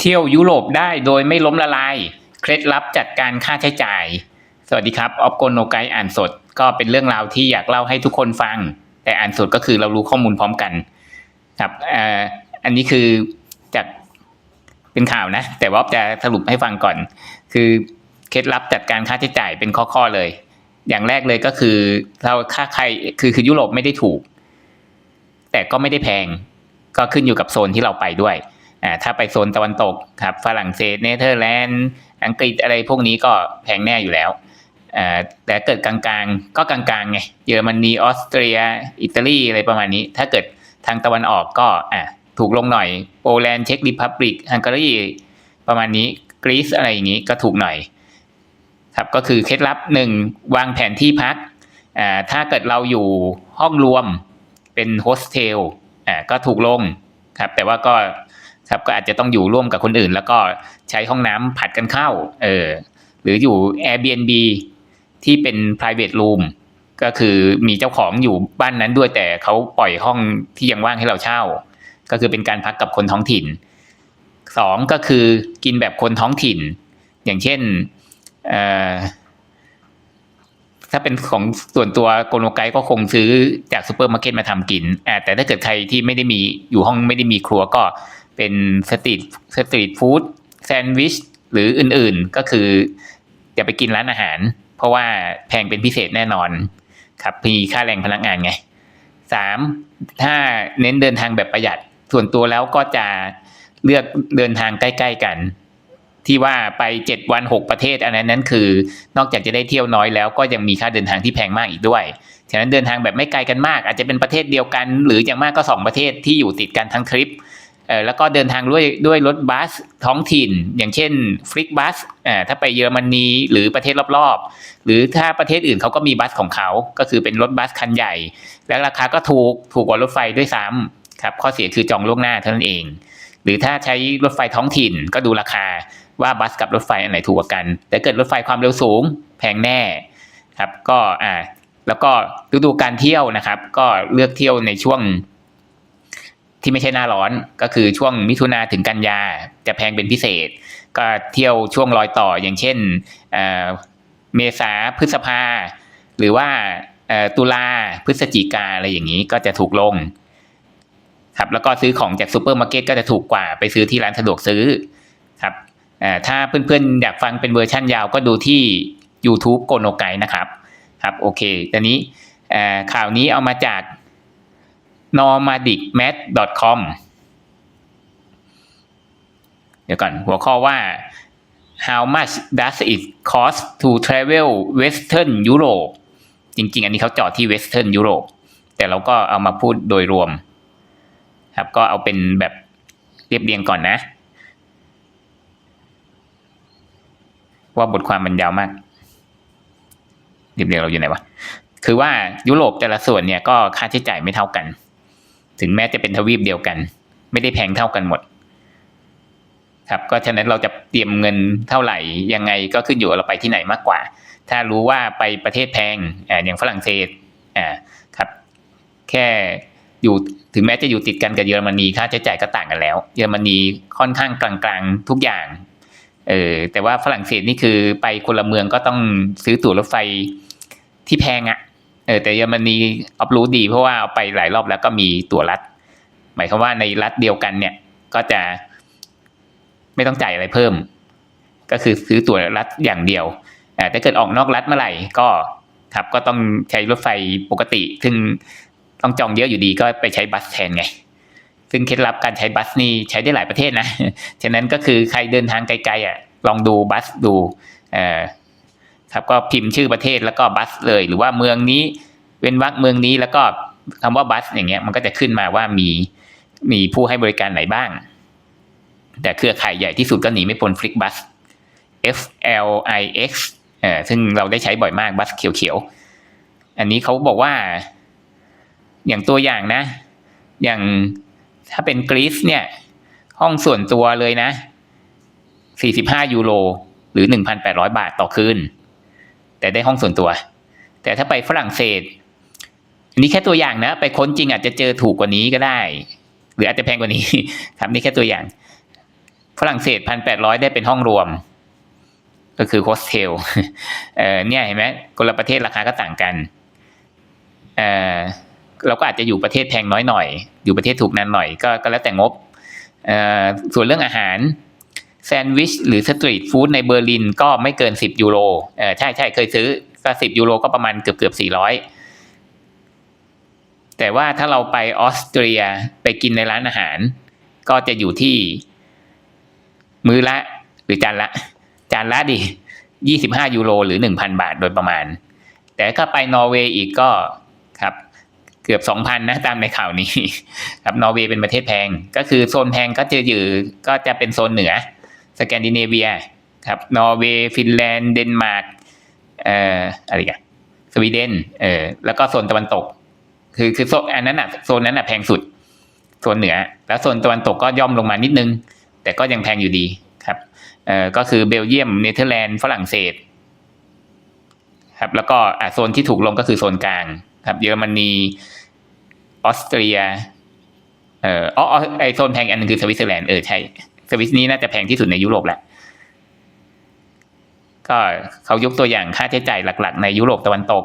เที่ยวยุโรปได้โดยไม่ล้มละลาย เคล็ดลับจัดการค่าใช้จ่าย สวัสดีครับ ออฟโกโนไกอ่านสด ก็เป็นเรื่องราวที่อยากเล่าให้ทุกคนฟัง แต่อ่านสดก็คือเรารู้ข้อมูลพร้อมกัน ครับอ่ออันนี้คือจากเป็นข่าวนะ แต่ว่าจะสรุปให้ฟังก่อน คือเคล็ดลับจัดการค่าใช้จ่ายเป็นข้อๆเลย อย่างแรกเลยก็คือ เราค่าใครคือคือยุโรปไม่ได้ถูก แต่ก็ไม่ได้แพง ก็ขึ้นอยู่กับโซนที่เราไปด้วย อ่าถ้าไปโซนตะวันตกครับฝรั่งเศสเนเธอร์แลนด์อังกฤษอะไรพวกนี้ก็แพงแน่อยู่แล้วอ่าแต่เกิดกลางๆ ก็กลางๆไงเยอรมนีออสเตรีย อิตาลีอะไรประมาณนี้ ถ้าเกิดทางตะวันออกก็อ่าถูกลงหน่อยโปแลนด์เช็กริพับลิกฮังการีประมาณนี้กรีซอะไรอย่างนี้ก็ถูกหน่อยครับก็คือเคล็ดลับหนึ่งวางแผนที่พักอ่าถ้าเกิดเราอยู่ห้องรวมเป็นโฮสเทลอ่าก็ถูกลงครับแต่ว่าก็ ครับก็อาจจะต้องอยู่ร่วมกับคนอื่น แล้วก็ใช้ห้องน้ำผัดกันเข้าเออหรืออยู่ Airbnb ที่เป็น private room ก็คือมีเจ้าของอยู่บ้านนั้นด้วยแต่เขาปล่อยห้องที่ยังว่างให้เราเช่า ก็คือเป็นการพักกับคนท้องถิ่นสองก็คือกินแบบคนท้องถิ่น อย่างเช่นถ้าเป็นของส่วนตัวโกโนไกก็คงซื้อจากซูเปอร์มาร์เก็ตมาทำกินแต่ถ้าเกิดใครที่ไม่ได้มีอยู่ห้องไม่ได้มีครัวก็ เป็นสตรีทสตรีทฟู้ดแซนด์วิชหรืออื่นๆก็คืออย่าไปกินร้านอาหาร เพราะว่าแพงเป็นพิเศษแน่นอนครับมีค่าแรงพนักงานไงสามถ้าเน้นเดินทางแบบประหยัดส่วนตัวแล้วก็จะเลือกเดินทางใกล้ๆกัน ที่ว่าไปเจ็ดวันหกประเทศอันนั้นนั้นคือ นอกจากจะได้เที่ยวน้อยแล้วก็ยังมีค่าเดินทางที่แพงมากอีกด้วยฉะนั้นเดินทางแบบไม่ไกลกันมาก อาจจะเป็นประเทศเดียวกัน หรืออย่างมากก็สองประเทศที่อยู่ติดกันทั้งทริป เออแล้วก็เดินทางด้วยด้วยรถบัสท้องถิ่น อย่างเช่นฟลิกบัสอ่าถ้าไปเยอรมนีหรือประเทศรอบๆ หรือถ้าประเทศอื่นเขาก็มีบัสของเขาก็คือเป็นรถบัสคันใหญ่ แล้วราคาก็ถูกถูกกว่ารถไฟด้วยซ้ำครับข้อเสียคือจองล่วงหน้าเท่านั้นเอง หรือถ้าใช้รถไฟท้องถิ่นก็ดูราคาว่าบัสกับรถไฟอันไหนถูกกว่ากัน แต่เกิดรถไฟความเร็วสูงแพงแน่ครับก็อ่าแล้วก็ฤดูการเที่ยวนะครับ ก็เลือกเที่ยวในช่วง ที่ไม่ใช่หน้าร้อนก็คือช่วงมิถุนาถึงกันยาจะแพงเป็นพิเศษ ก็เที่ยวช่วงรอยต่ออย่างเช่นเมษาพฤษภา หรือว่าตุลาพฤศจิกาอะไรอย่างนี้ก็จะถูกลงครับแล้วก็ซื้อของจากซูเปอร์มาร์เก็ตก็จะถูกกว่าไปซื้อที่ร้านสะดวกซื้อครับถ้าเพื่อนๆอยากฟังเป็นเวอร์ชั่นยาวก็ดูที่ YouTube โกโนไกนะครับครับโอเคตอนนี้ข่าวนี้เอามาจาก nomadicmat.com เดี๋ยวก่อนหัวข้อว่า how much does it cost to travel Western Europe จริง ๆ อันนี้เขาเจาะที่ Western Europe แต่เราก็เอามาพูดโดยรวม ครับก็เอาเป็นแบบเรียบเรียงก่อนนะ ว่าบทความมันยาวมากเรียบเรียงเราอยู่ไหนวะคือว่ายุโรปแต่ละส่วนเนี่ยก็ค่าใช้จ่ายไม่เท่ากัน ถึงแม้จะเป็นทวีปเดียวกัน ไม่ได้แพงเท่ากันหมด ครับก็ฉะนั้นเราจะเตรียมเงินเท่าไหร่ยังไงก็ขึ้นอยู่เราไปที่ไหนมากกว่า ถ้ารู้ว่าไปประเทศแพงอ่าอย่างฝรั่งเศสอ่าครับ แค่อยู่ถึงแม้จะอยู่ติดกันกับเยอรมนีค่าใช้จ่ายก็ต่างกันแล้ว เยอรมนีค่อนข้างกลางๆทุกอย่างเออแต่ว่าฝรั่งเศสนี่คือไปคนละเมืองก็ต้องซื้อตั๋วรถไฟที่แพงอะ เออแต่เยอรมนีอัพรู้ดี เพราะว่าเอาไปหลายรอบแล้วก็มีตั๋วรัฐ หมายความว่าในรัฐเดียวกันเนี่ย ก็จะไม่ต้องจ่ายอะไรเพิ่ม ก็คือซื้อตั๋วรัฐอย่างเดียวอ่ถ้าเกิดออกนอกรัฐเมื่อไหร่ก็ครับก็ต้องใช้รถไฟปกติ ซึ่งต้องจองเยอะอยู่ดีก็ไปใช้บัสแทนไง ซึ่งเคล็ดลับการใช้บัสนี่ใช้ได้หลายประเทศนะ ฉะนั้นก็คือใครเดินทางไกลๆอะลองดูบัสดูเอ่อ ครับก็พิมพ์ชื่อประเทศแล้วก็บัสเลย หรือว่าเมืองนี้เว้นวรรคเมืองนี้แล้วก็คำว่าบัสอย่างเงี้ยมันก็จะขึ้นมาว่ามีมีผู้ให้บริการไหนบ้าง แต่เครือข่ายใหญ่ที่สุดก็หนีไม่พ้นฟลิกบัส F L I X เอ่อซึ่งเราได้ใช้บ่อยมากบัสเขียวๆ อันนี้เขาบอกว่า อย่างตัวอย่างนะ อย่างถ้าเป็นกรีซเนี่ย ห้องส่วนตัวเลยนะ 45 ยูโร หรือ 1,800 บาทต่อคืน แต่ได้ห้องส่วนตัว แต่ถ้าไปฝรั่งเศสอันนี้แค่ตัวอย่างนะ ไปค้นจริงอาจจะเจอถูกกว่านี้ก็ได้ หรืออาจจะแพงกว่านี้ ครับนี่แค่ตัวอย่าง ฝรั่งเศสพันแปดร้อยได้เป็นห้องรวม ก็คือโฮสเทลเออเนี่ยเห็นไหมคนละประเทศราคาก็ต่างกันเออเราก็อาจจะอยู่ประเทศแพงน้อยหน่อย อยู่ประเทศถูกนานหน่อยก็ก็แล้วแต่งบเออส่วนเรื่องอาหาร แซนด์วิชหรือสตรีทฟู้ดในเบอร์ลินก็ไม่เกินสิบยูโรเออใช่ใช่เคยซื้อก็สิบยูโรก็ประมาณเกือบเกือบสี่ร้อยแต่ว่าถ้าเราไปออสเตรียไปกินในร้านอาหาร ก็จะอยู่ที่ มื้อละ หรือจานละ จานละดิยี่สิบห้ายูโรหรือหนึ่งพันบาทโดยประมาณ แต่ถ้าไปนอร์เวย์อีกก็ครับเกือบสองพันนะตามในข่าวนี้ ครับนอร์เวย์เป็นประเทศแพง ก็คือโซนแพงก็จะอยู่ก็จะเป็นโซนเหนือ สแกนดิเนเวียครับนอร์เวย์ฟินแลนด์เดนมาร์กเอ่ออะไรกันสวีเดนเออแล้วก็โซนตะวันตก คือคือโซนอันนั้นอะโซนนั้นอะแพงสุดโซนเหนือ แล้วโซนตะวันตกก็ย่อมลงมานิดนึง แต่ก็ยังแพงอยู่ดีครับเอ่อก็คือเบลเยียมเนเธอร์แลนด์ฝรั่งเศสครับแล้วก็อะโซนที่ถูกลงก็คือโซนกลางครับ เยอรมนีออสเตรียเอ่ออ๋อไอโซนแพงอันหนึงคือสวิตเซอร์แลนด์เออใช่ สวิสนี้น่าจะแพงที่สุดในยุโรปแหละก็เขายกตัวอย่างค่าใช้จ่ายหลัก ๆ ในยุโรปตะวันตก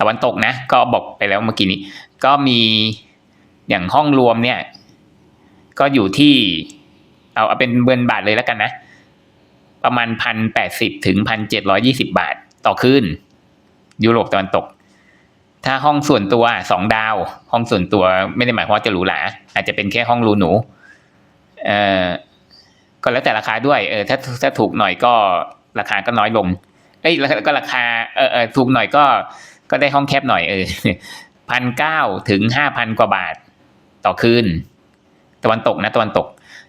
ตะวันตกนะ ก็บอกไปแล้วเมื่อกี้นี้ ก็มีอย่างห้องรวมเนี่ย ก็อยู่ที่เอาเอาเป็นเบินบาทเลยแล้วกันนะ ประมาณพันแปดสิบถึงพันเจ็ดร้อยี่สิบาทต่อคืนยุโรปตะวันตก ถ้าห้องส่วนตัวสองดาว ห้องส่วนตัวไม่ได้หมายความว่าจะหรูหราอาจจะเป็นแค่ห้องรูหนู เออก็แล้วแต่ราคาด้วยเออถ้าถ้าถูกหน่อยก็ราคาก็น้อยลงเอ้ยแล้วก็ราคาเออเออถูกหน่อยก็ก็ได้ห้องแคบหน่อยเออพันเก้าถึงห้าพันกว่าบาทต่อคืน ตะวันตกนะตะวันตก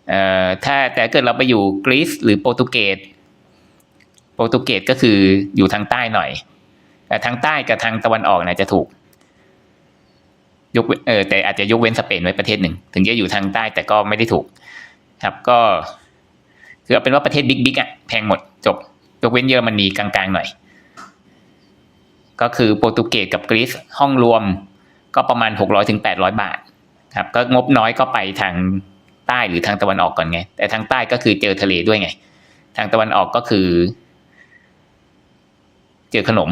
เอ่อถ้าแต่เกิดเราไปอยู่กรีซหรือโปรตุเกสโปรตุเกสก็คืออยู่ทางใต้หน่อยแต่ทางใต้กับทางตะวันออกเนี่ยจะถูก ยกเออแต่อาจจะยกเว้นสเปนไว้ประเทศหนึ่ง ถึงจะอยู่ทางใต้แต่ก็ไม่ได้ถูก ครับก็ คือเอาเป็นว่าประเทศบิ๊กบิ๊กอะแพงหมดจบ ยกเว้นเยอรมนีกลางๆหน่อย ก็คือโปรตุเกสกับกรีซห้องรวมก็ประมาณหกร้อยถึงแปดร้อยบาท ครับ ก็งบน้อยก็ไปทางใต้หรือทางตะวันออกก่อนไง แต่ทางใต้ก็คือเจอทะเลด้วยไง ทางตะวันออกก็คือ เจอขนม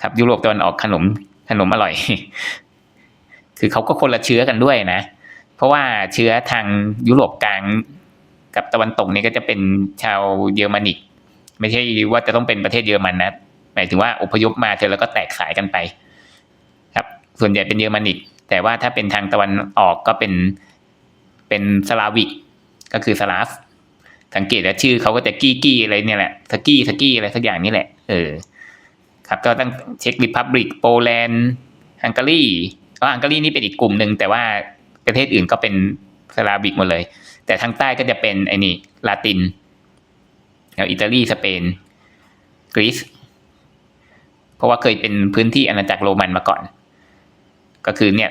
ครับยุโรปตะวันออกขนม ขนมอร่อย คือเขาก็คนละเชื้อกันด้วยนะ เพราะว่าเชื้อทางยุโรปกลางกับตะวันตกนี่ก็จะเป็นชาวเยอรมนิก ไม่ใช่ว่าจะต้องเป็นประเทศเยอรมันนะหมายถึงว่าอพยพมาเสร็จแล้วก็แตกสายกันไป ครับ ส่วนใหญ่เป็นเยอรมนิก แต่ว่าถ้าเป็นทางตะวันออกก็เป็นเป็นสลาวิก ก็คือสลาฟสังเกตแล้วชื่อเขาก็จะกี้กี้อะไรเนี่ยแหละสกี้สกี้อะไรสักอย่างนี่แหละ เออ ครับก็ต้องเช็คริพับลิกโปแลนด์ฮังการีก็ฮังการีนี่เป็นอีกกลุ่มหนึ่งแต่ว่าประเทศอื่นก็เป็นสลาวิกหมดเลย แต่ทางใต้ก็จะเป็นไอ้นี่ลาตินแล้วอิตาลีสเปนกรีซเพราะว่าเคยเป็นพื้นที่อาณาจักรโรมันมาก่อน ก็คือเนี่ย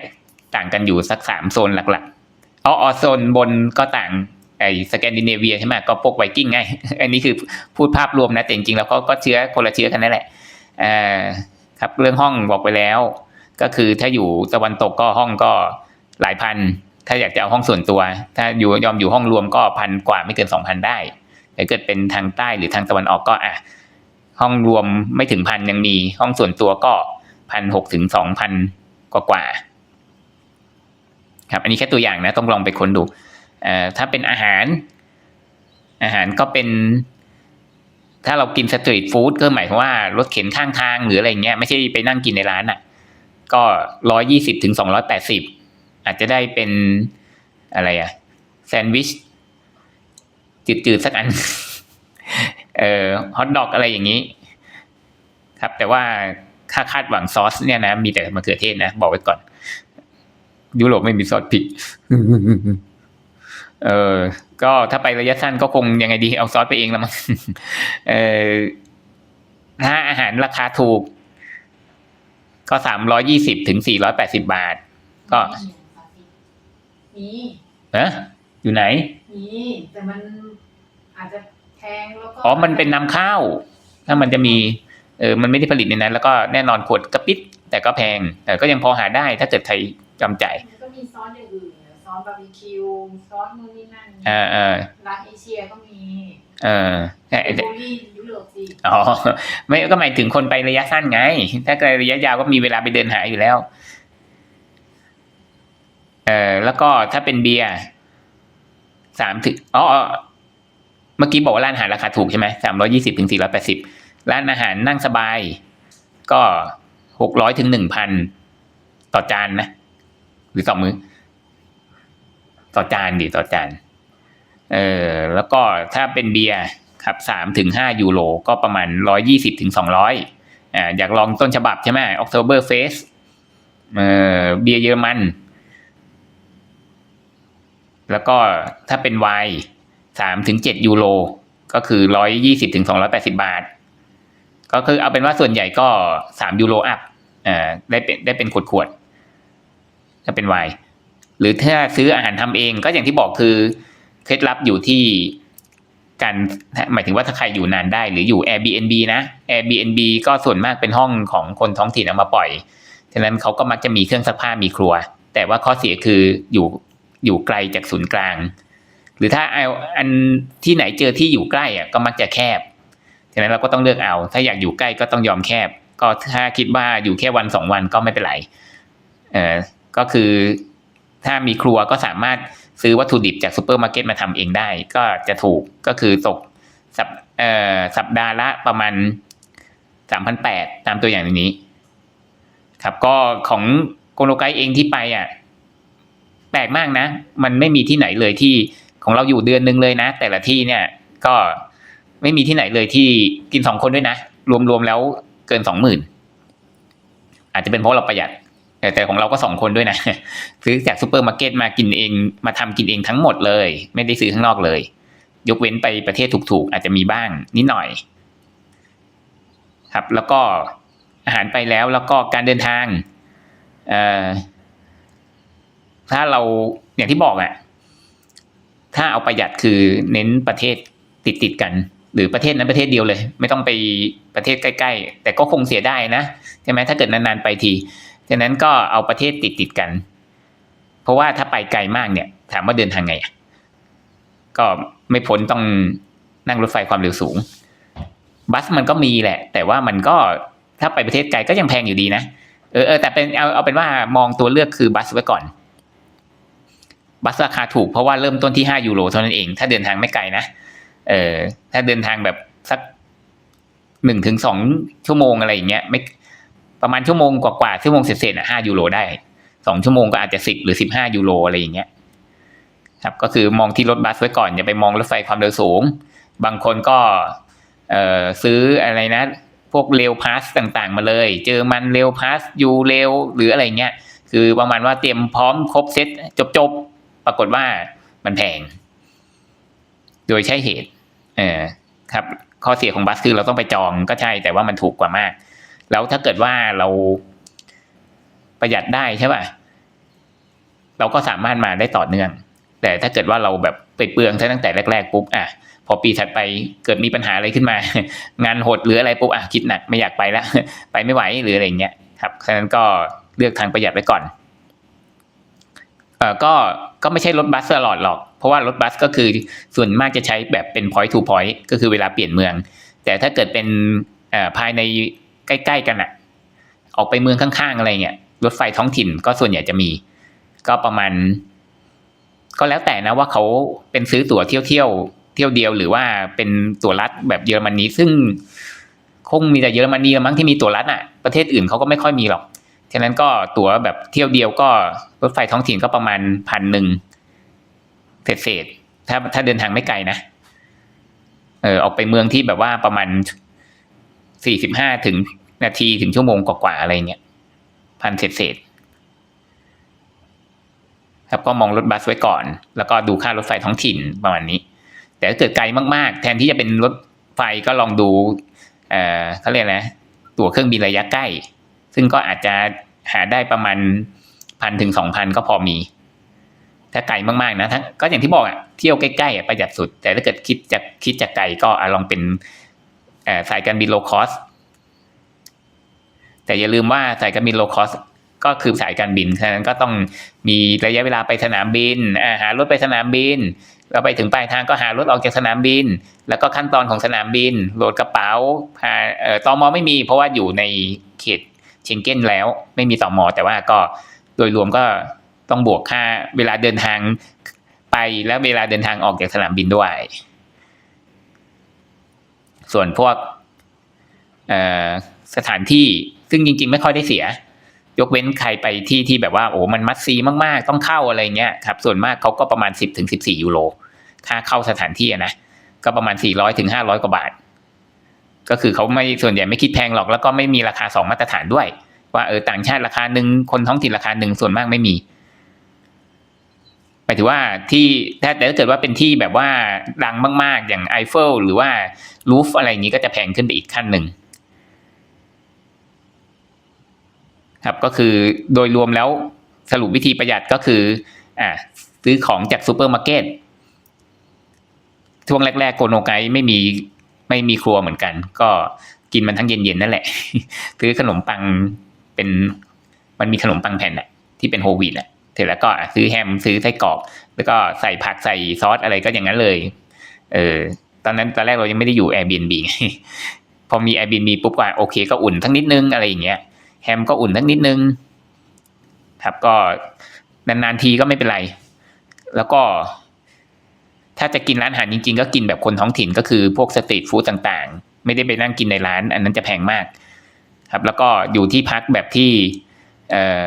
ต่างกันอยู่สักสามโซนหลักๆอ๋ออ๋อโซนบนก็ต่างไอ้สแกนดิเนเวียใช่ไหมก็พวกไวกิ้งไง อันนี้คือพูดภาพรวมนะแต่จริงๆแล้วก็ก็เชื้อคนละเชื้อกันนั่นแหละ ครับเรื่องห้องบอกไปแล้ว ก็คือถ้าอยู่ตะวันตกก็ห้องก็หลายพัน ถ้าอยากจะเอาห้องส่วนตัว ถ้าอยู่ยอมอยู่ห้องรวมก็พันกว่าไม่เกินสองพันได้แต่เกิดเป็นทางใต้หรือทางตะวันออกก็อะห้องรวมไม่ถึงพันยังมีห้องส่วนตัวก็พันหกถึงสองพันกว่ากว่าครับอันนี้แค่ตัวอย่างนะต้องลองไปค้นดูเออถ้าเป็นอาหาร อาหารก็เป็น ถ้าเรากินสตรีทฟู้ดก็หมายความว่ารถเข็นข้างทางหรืออะไรเงี้ยไม่ใช่ไปนั่งกินในร้านอะ ก็ร้อยยี่สิบถึงสองร้อยแปดสิบอาจจะได้เป็นอะไรอะแซนด์วิชจืดๆสักอัน เอ่อฮอทดอกอะไรอย่างนี้ ครับ แต่ว่าค่าคาดหวังซอสเนี่ยนะ มีแต่มะเขือเทศนะ บอกไว้ก่อน ยุโรปไม่มีซอสพริกเออ ก็ถ้าไประยะสั้นก็คงยังไงดีเอาซอสไปเองละมั้งเออถ้าอาหารราคาถูก ก็สามร้อยี่สิบถึงสี่ร้อยแปดสิบาท ก็มีเอะอยู่ไหนมีแต่มันอาจจะแพงแล้วก็อ๋อมันเป็นนำเข้าถ้ามันจะมีเออมันไม่ได้ผลิตในนั้น แล้วก็แน่นอนขวดกระปิดแต่ก็แพง แต่ก็ยังพอหาได้ถ้าเกิดใครจำใจมันก็มีซอสอย่าง อื่นซออสบาร์บีคิวซอสนู่นนี่นั่นเออเออร้านเอเชียก็มีเออแต่บูลลี่ยุโรปสิอ๋อไม่ก็หมายถึงคนไประยะสั้นไง ถ้าไประยะยาวก็มีเวลาไปเดินหาอยู่แล้ว เออแล้วก็ถ้าเป็นเบียร์สามถึงอ๋ออ๋อเมื่อกี้บอกว่าร้านอาหารราคาถูกใช่ไหมสามร้อยี่สิบถึงสี่ร้อยแปดสิบร้านอาหารนั่งสบาย ก็หกร้อยถึงหนึ่งพันต่อจานนะ หรือต่อมือ ต่อจานดิต่อจานเออแล้วก็ถ้าเป็นเบียร์ครับสามถึงห้ายูโรก็ประมาณร้อยี่สิบถึงสองร้อยอ่าอยากลองต้นฉบับใช่ไหม October Fest เออเบียร์เยอรมัน แล้วก็ถ้าเป็นไวน์สามถึงเจ็ดยูโรก็คือร้อยยี่สิบถึงสองร้อยแปดสิบาท ก็คือเอาเป็นว่าส่วนใหญ่ก็สามยูโรอัพอ่าได้เป็นได้เป็นขวดขวดถ้าเป็นไวน์ หรือถ้าซื้ออาหารทำเองก็อย่างที่บอกคือเคล็ดลับอยู่ที่การหมายถึงว่าถ้าใครอยู่นานได้หรืออยู่ Airbnb นะ Airbnb ก็ส่วนมากเป็นห้องของคนท้องถิ่นเอามาปล่อย ฉะนั้นเขาก็มักจะมีเครื่องซักผ้ามีครัว แต่ว่าข้อเสียคืออยู่อยู่ไกลจากศูนย์กลาง หรือถ้าเอาอันที่ไหนเจอที่อยู่ใกล้อะก็มักจะแคบ ฉะนั้นเราก็ต้องเลือกเอา ถ้าอยากอยู่ใกล้ก็ต้องยอมแคบ ก็ถ้าคิดว่าอยู่แค่วันสองวันก็ไม่เป็นไร เออก็คือ ถ้ามีครัวก็สามารถซื้อวัตถุดิบจากซูเปอร์มาร์เก็ตมาทำเองได้ ก็จะถูกก็คือตกสัปเอ่อสัปดาห์ละประมาณสามพันแปดตามตัวอย่างนนี้ ครับก็ของโกโนไกเองที่ไปอะแปลกมากนะ มันไม่มีที่ไหนเลยที่ของเราอยู่เดือนหนึ่งเลยนะ แต่ละที่เนี่ยก็ไม่มีที่ไหนเลยที่กินสองคนด้วยนะ รวมๆแล้วเกินสองหมื่นอาจจะเป็นเพราะเราประหยัด แต่แต่ของเราก็สองคนด้วยนะ ซื้อจากซูเปอร์มาร์เก็ตมากินเองมาทำกินเองทั้งหมดเลย ไม่ได้ซื้อข้างนอกเลย ยกเว้นไปประเทศถูกๆ อาจจะมีบ้างนิดหน่อย ครับ แล้วก็อาหารไปแล้วแล้วก็การเดินทางเอ่อถ้าเราอย่างที่บอกอะถ้าเอาประหยัดคือเน้นประเทศติดติดๆกัน หรือประเทศนั้นประเทศเดียวเลย ไม่ต้องไปประเทศใกล้ ๆ แต่ก็คงเสียได้นะใช่ไหมถ้าเกิดนานๆไปที ฉะนั้นก็เอาประเทศติดติดๆกัน เพราะว่าถ้าไปไกลมากเนี่ย ถามว่าเดินทางไงก็ไม่พ้นต้องนั่งรถไฟความเร็วสูง บัสมันก็มีแหละ แต่ว่ามันก็ถ้าไปประเทศไกลก็ยังแพงอยู่ดีนะเออเออแต่เป็นเอาเอาเป็นว่ามองตัวเลือกคือบัสไว้ก่อน บัสราคาถูกเพราะว่าเริ่มต้นที่ห้ายูโรเท่านั้นเอง ถ้าเดินทางไม่ไกลนะเออถ้าเดินทางแบบสักหนึ่งถึงสองชั่วโมงอะไรอย่างเงี้ยไม่ ประมาณชั่วโมงกว่าๆชั่วโมงเศษๆอะห้ายูโรได้สองชั่วโมงก็อาจจะสิบหรือสิบห้ายูโรอะไรอย่างเงี้ยครับก็คือมองที่รถบัสไว้ก่อนอย่าไปมองรถไฟความเร็วสูง บางคนก็เอ่อซื้ออะไรนะ พวกเร็วพาสต่างๆ มาเลย เจอมันเร็วพาสยูเร็วหรืออะไรเงี้ยคือประมาณว่าเตรียมพร้อมครบเซตจบๆ ปรากฏว่ามันแพง โดยใช่เหตุ เออครับ ข้อเสียของบัสคือเราต้องไปจองก็ใช่แต่ว่ามันถูกกว่ามาก แล้วถ้าเกิดว่าเราประหยัดได้ใช่ป่ะเราก็สามารถมาได้ต่อเนื่อง แต่ถ้าเกิดว่าเราแบบไปเปลืองตั้งแต่แรกๆปุ๊บอะพอปีถัดไปเกิดมีปัญหาอะไรขึ้นมา งานหดหรืออะไรปุ๊บอะคิดหนักไม่อยากไปแล้วไปไม่ไหวหรืออะไรเงี้ยครับฉะนั้นก็เลือกทางประหยัดไว้ก่อนเอ่อก็ก็ไม่ใช่รถบัสตลอดหรอก เพราะว่ารถบัสก็คือส่วนมากจะใช้แบบเป็น point to point ก็คือเวลาเปลี่ยนเมือง แต่ถ้าเกิดเป็นเอ่อภายใน ใกล้ๆกันอะออกไปเมืองข้างๆอะไรเงี้ยรถไฟท้องถิ่นก็ส่วนใหญ่จะมี ก็ประมาณ ก็แล้วแต่นะว่าเขาเป็นซื้อตั๋วเที่ยวเที่ยวเที่ยวเดียวหรือว่าเป็นตั๋วรัดแบบเยอรมนีซึ่งคงมีแต่เยอรมนีละมั้งที่มีตั๋วรัดอะประเทศอื่นเขาก็ไม่ค่อยมีหรอกฉะนั้นก็ตั๋วแบบเที่ยวเดียวก็รถไฟท้องถิ่นก็ประมาณพันหนึ่งเศษๆถ้าถ้าเดินทางไม่ไกลนะเออออกไปเมืองที่แบบว่าประมาณ สี่สิบห้าถึงนาทีถึงชั่วโมงกว่าๆอะไรเงี้ยพันเศษๆครับก็มองรถบัสไว้ก่อน แล้วก็ดูค่ารถไฟท้องถิ่นประมาณนี้ แต่ถ้าเกิดไกลมากๆ แทนที่จะเป็นรถไฟก็ลองดูเอ่อเขาเรียกอะไรนะตั๋วเครื่องบินระยะใกล้ ซึ่งก็อาจจะหาได้ประมาณพันถึงสองพันก็พอมี ถ้าไกลมากๆนะทั้งก็อย่างที่บอกอะเที่ยวใกล้ๆประหยัดสุด แต่ถ้าเกิดคิดจากคิดจากไกลก็อลองเป็น สายการบินโลคอสแต่อย่าลืมว่าสายการบินโลคอสก็คือสายการบินฉะนั้นก็ต้องมีระยะเวลาไปสนามบินอาหารถไปสนามบินเราไปถึงปลายทางก็หารถออกจากสนามบิน แล้วก็ขั้นตอนของสนามบินโหลดกระเป๋าพาเอ่อตมไม่มีเพราะว่าอยู่ในเขตเชงเก้นแล้ว ไม่มีตอมอแต่ว่าก็โดยรวมก็ต้องบวกค่าเวลาเดินทางไปแล้วเวลาเดินทางออกจากสนามบินด้วย ส่วนพวกสถานที่ซึ่งจริง ๆ ไม่ค่อยได้เสีย ยกเว้นใครไปที่ที่แบบว่าโอ้มันมัดซีมากๆ ต้องเข้าอะไรเงี้ยครับส่วนมากเขาก็ประมาณสิบถึงสิบสี่ยูโรค่าเข้าสถานที่นะก็ประมาณสี่ร้อยถึงห้าร้อยกว่าบาท ก็คือเขาไม่ส่วนใหญ่ไม่คิดแพงหรอก แล้วก็ไม่มีราคาสองมาตรฐานด้วย ว่าเออต่างชาติราคาหนึ่งคนท้องถิ่นราคาหนึ่งส่วนมากไม่มีายถึงว่าที่ถ้าแต่ถ้าเกิดว่าเป็นที่แบบว่าดังมากๆ อย่างไอเฟลหรือว่าลูฟอะไรอย่างนี้ก็จะแพงขึ้นไปอีกขั้นหนึ่งครับก็คือโดยรวมแล้วสรุปวิธีประหยัดก็คืออ่าซื้อของจากซูเปอร์มาร์เก็ตช่วงแรกๆโกโนไกไม่มีไม่มีครัวเหมือนกัน ก็กินมันทั้งเย็นๆนั่นแหละ ซื้อขนมปังเป็นมันมีขนมปังแผ่นอะที่เป็นโฮวีตอะ เสร็จแล้วก็ซื้อแฮมซื้อไส้กรอก แล้วก็ใส่ผักใส่ซอสอะไรก็อย่างนั้นเลย เออ ตอนนั้นตอนแรกเรายังไม่ได้อยู่ Airbnb ไงพอมี Airbnb ปุ๊บก็โอเคก็อุ่นทั้งนิดนึงอะไรอย่างเงี้ย แฮมก็อุ่นทั้งนิดนึง ครับก็นานๆทีก็ไม่เป็นไร แล้วก็ ถ้าจะกินร้านอาหารจริง ๆ ก็กินแบบคนท้องถิ่นก็คือพวกสตรีทฟู้ดต่างๆ ไม่ได้ไปนั่งกินในร้าน อันนั้นจะแพงมาก ครับ แล้วก็อยู่ที่พักแบบที่ เอ่อ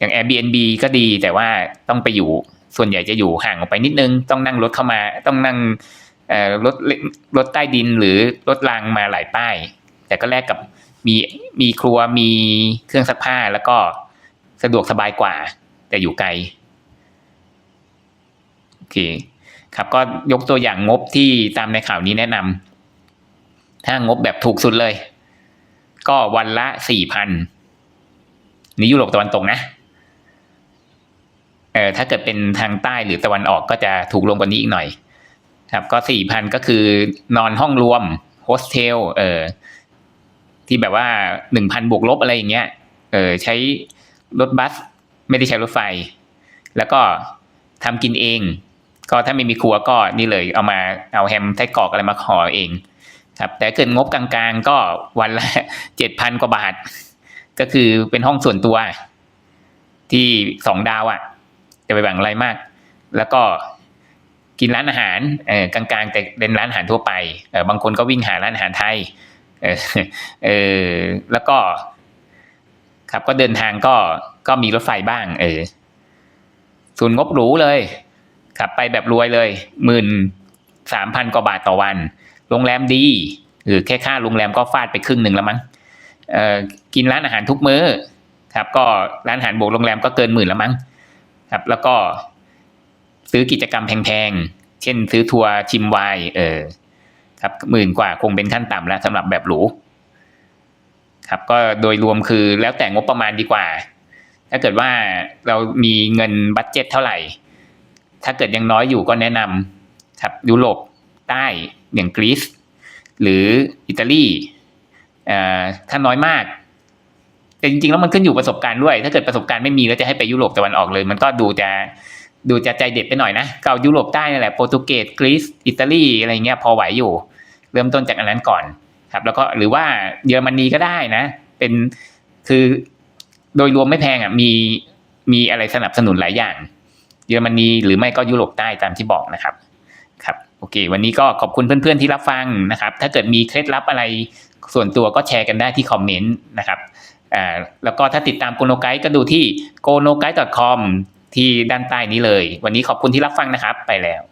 อย่าง Airbnb ก็ดีแต่ว่าต้องไปอยู่ส่วนใหญ่จะอยู่ห่างออกไปนิดนึง ต้องนั่งรถเข้ามา ต้องนั่งรถรถใต้ดินหรือรถรางมาหลายป้าย แต่ก็แลกกับมีมีครัวมีเครื่องซักผ้าแล้วก็สะดวกสบายกว่า แต่อยู่ไกลโอเคครับก็ยกตัวอย่างงบที่ตามในข่าวนี้แนะนำถ้างบแบบถูกสุดเลย ก็วันละสี่พันนี่ยุโรปตะวันตกนะ เออถ้าเกิดเป็นทางใต้หรือตะวันออกก็จะถูกลงกว่านี้อีกหน่อย ครับ ก็สี่พันก็คือนอนห้องรวมโฮสเทลเออที่แบบว่าหนึ่งพันบวกลบอะไรอย่างเงี้ยเออใช้รถบัส ไม่ได้ใช้รถไฟ แล้วก็ทำกินเอง ก็ถ้าไม่มีครัวก็นี่เลย เอามาเอาแฮมไส้กรอกอะไรมาห่อเอง ครับ แต่เกิดงบกลางๆ ก็วันละเจ็ดพันกว่าบาท ก็คือเป็นห้องส่วนตัว ที่สองดาวอะ่ะ จะไปแบ่งอะไรมาก แล้วก็กินร้านอาหารเออกลางๆ แต่เป็นร้านอาหารทั่วไปเออบางคนก็วิ่งหาร้านอาหารไทยเออเออแล้วก็ ครับก็เดินทางก็ก็มีรถไฟบ้าง เออส่วนงบหรูเลยขับไปแบบรวยเลยหมื่นสามพันกว่าบาทต่อวัน โรงแรมดีหรือแค่ค่าโรงแรมก็ฟาดไปครึ่งหนึ่งแล้วมั้งเออกินร้านอาหารทุกมื้อครับ ก็ร้านอาหารบวกโรงแรมก็เกินหมื่นแล้วมั้ง ครับ แล้วก็ซื้อกิจกรรมแพงๆ เช่นซื้อทัวร์ชิมไวน์เออครับหมื่นกว่าคงเป็นขั้นต่ำแล้วสำหรับแบบหรูครับก็โดยรวมคือแล้วแต่งบประมาณดีกว่า ถ้าเกิดว่าเรามีเงินบัตเจ็ตเท่าไหร่ ถ้าเกิดยังน้อยอยู่ก็แนะนำครับยุโรปใต้อย่างกรีซหรืออิตาลีเอ่อถ้าน้อยมาก แต่จริงๆแล้วมันขึ้นอยู่ประสบการณ์ด้วย ถ้าเกิดประสบการณ์ไม่มีแล้วจะให้ไปยุโรปตะวันออกเลย มันก็ดูจะดูจะใจเด็ดไปหน่อยนะเก่ายุโรปใต้นั่นแหละโปรตุเกสกรีซอิตาลีอะไรเงี้ยพอไหวอยู่ เริ่มต้นจากอันนั้นก่อนครับ แล้วก็หรือว่าเยอรมนีก็ได้นะ เป็นคือโดยรวมไม่แพงอะมีมีอะไรสนับสนุนหลายอย่าง เยอรมนีหรือไม่ก็ยุโรปใต้ตามที่บอกนะครับครับโอเค วันนี้ก็ขอบคุณเพื่อนๆที่รับฟังนะครับ ถ้าเกิดมีเคล็ดลับอะไรส่วนตัวก็แชร์กันได้ที่คอมเมนต์นะครับ อ่าแล้วก็ถ้าติดตามโกโนไกด์ก็ดูที่ g o n o g u i d e c o m ที่ด้านใต้นี้เลย วันนี้ขอบคุณที่รับฟังนะครับ ไปแล้ว